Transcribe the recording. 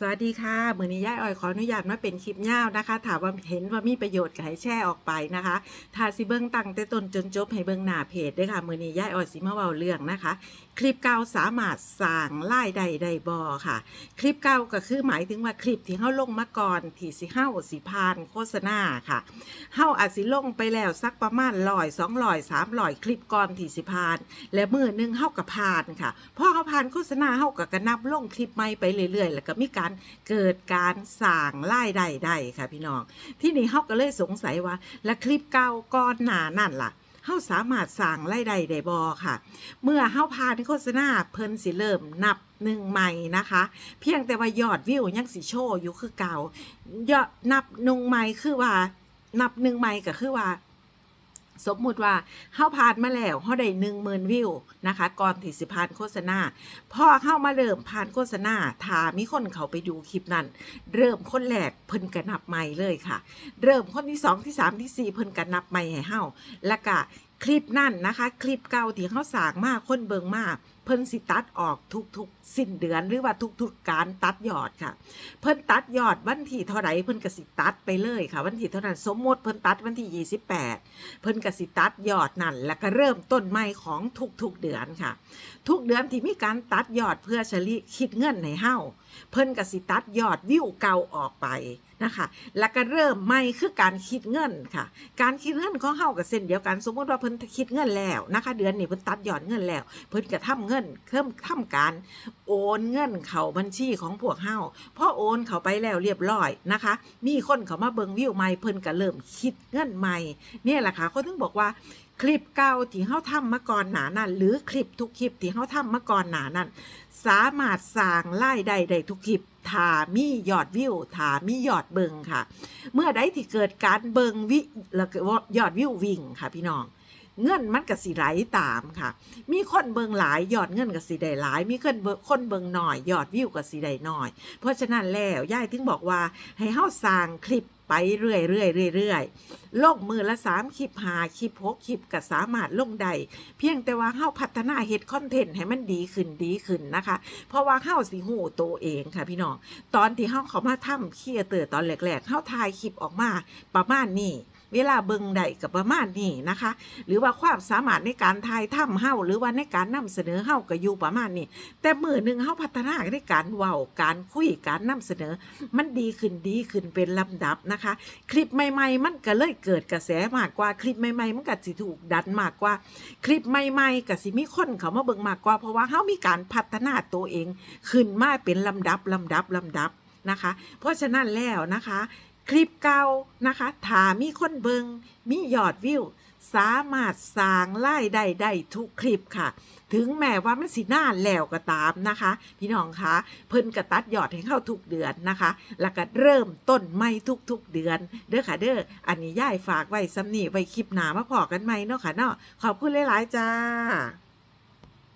สวัสดีค่ะมือนี้ย่ายอ้อยขออนุญาตมาเป็นคลิปยาวนะคะ ถามว่าเห็นว่ามีประโยชน์ก็ให้แชร์ออกไปนะคะถ้าสิเบิ้งตั้งแต่ต้นจนจบให้เบิ้งหน้าเพจด้วยค่ะมือนี้ย่ายอ้อยสิมาเว้าเรื่องนะคะ คลิปเก่าสามารถสร้างรายได้ได้บ่ค่ะ คลิปเก่าก็คือหมายถึงว่าคลิปที่เฮาลงมาก่อนที่สิเฮาสิพานโฆษณาค่ะเฮาอาจสิลงไปแล้วสักประมาณ100 200 300คลิปก่อนที่สิพาน และมือหนึงเฮาก็ผ่านค่ะพอเฮาผ่านโฆษณาเฮาก็กระนับลงคลิปใหม่ไปเรื่อยๆ แล้วก็มีการเกิดการสร้างรายได้ได้ค่ะพี่น้อง ที่นี่เฮาก็เลยสงสัยว่า และคลิปเก่าก่อนหน้านั่นล่ะเฮาสามารถสร้างรายได้ได้บ่ค่ะ เมื่อเฮาผ่านโฆษณาเพิ่นสิเริ่มนับหนึ่งใหม่นะคะ เพียงแต่ว่ายอดวิวยังสิโชว์อยู่คือเก่ายอดนับหนึ่งใหม่คือว่า นับหนึ่งใหม่ก็คือว่า สมมุติว่าเข้าผ่านมาแล้วเขาได้หนึ่งหมื่นวิวนะคะก่อนที่สิผ่านโฆษณาพอเข้ามาเริ่มผ่านโฆษณาถ้ามีคนเขาไปดูคลิปนั้น เริ่มคนแรกเพิ่นกระนับใหม่เลยค่ะ เริ่มคนที่สองที่สามที่สี่เพิ่นกระนับใหม่ให้เฮาแล้วก็คลิปนั่นนะคะ คลิปเก่าที่เขาสางมากคนเบิงมาก เพิ่นสิตัดออกทุกๆ สิ้นเดือนหรือว่าทุกๆการตัดยอดค่ะ เพิ่นตัดยอดวันที่เท่าไหร่เพิ่นก็สิตัดไปเลยค่ะ วันที่เท่านั้นสมมติเพิ่นตัดวันที่ 28 เพิ่นก็สิตัดยอดนั่น แล้วก็เริ่มต้นใหม่ของทุกๆเดือนค่ะ ทุกเดือนที่มีการตัดยอดเพื่อเฉลี่ยคิดเงินในเฮาเพิ่นก็สิตัดยอดวิวเก่าออกไปนะคะ แล้วก็เริ่มใหม่คือการคิดเงินค่ะ การคิดเงินของเฮากับเส้นเดียวกันสมมติว่าเพิ่นคิดเงินแล้วนะคะ เดือนนี้เพิ่นตัดยอดเงินแล้ว เพิ่นก็ทำเงินเพิ่มทำการโอนเงินเข้าบัญชีของพวกเฮาพอโอนเข้าไปแล้วเรียบร้อยนะคะ มีคนเขามาเบิงวิวใหม่เพิ่นก็เริ่มคิดเงินใหม่เนี่ยแหละค่ะเขาถึงบอกว่าคลิปเก่าที่เฮาทำมาก่อนหนานั้น หรือคลิปทุกคลิปที่เฮาทำมาก่อนหนานั้น สามารถสร้างรายได้ได้ทุกคลิปถามียอดวิวถามียอดเบิงค่ะ เมื่อใดที่เกิดการเบิงวิแล้วก็ยอดวิววิ่งค่ะพี่น้อง เงินมันก็สิไหลตามค่ะ มีคนเบิงหลายยอดเงินก็สิได้หลาย มีคนเบิคนเบิงหน่อยยอดวิวก็สิได้น้อย เพราะฉะนั้นแล้วยายถึงบอกว่าให้เฮาสร้างคลิป ไปเรื่อยเรื่อยเรื่อยโลกมือละสามคลิปหาคลิปหกคลิปก็สามารถลงได้เพียงแต่ว่าเฮาพัฒนาเฮ็ดคอนเทนต์ให้มันดีขึ้นดีขึ้นนะคะ เพราะว่าเฮาสิหูตัวเองค่ะพี่น้องตอนที่เฮาเขามาทำเคียเตอร์ตอนแรกๆเฮาถ่ายคลิปออกมาประมาณนี้ เวลาเบิ่งได้กับประมาณนี้นะคะ หรือว่าความสามารถในการถ่ายทำเฮาหรือว่าในการนำเสนอเฮาก็อยู่ประมาณนี้ แต่มือหนึ่งเฮาพัฒนาในการเว้าการคุยการนำเสนอ มันดีขึ้นดีขึ้นเป็นลำดับนะคะ คลิปใหม่ ๆ มันก็เลยเกิดกระแสมากกว่าคลิปใหม่ๆมันก็สิถูกดันมากกว่า คลิปใหม่ๆก็สิมีคนเขามาเบิ่งมากกว่า เพราะว่าเฮามีการพัฒนาตัวเอง ขึ้นมาเป็นลำดับลำดับลำดับนะคะ เพราะฉะนั้นแล้วนะคะ คลิปเก่านะคะถามีคนเบิงมียอดวิว สามารถสร้างรายได้ได้ทุกคลิปค่ะ ถึงแม้ว่ามันสินาแล้วก็ตามนะคะ พี่น้องคะเพิ่นกระตัดยอดให้เข้าทุกเดือนนะคะ แล้วก็เริ่มต้นใหม่ทุกๆเดือน เด้อค่ะเด้ออันนี้ย่ายฝากไว้ซ้ำนี่ไว้คลิปหนามาพอกันไหมเนาะค่ะเนาะขอบคุณหลายๆจ้า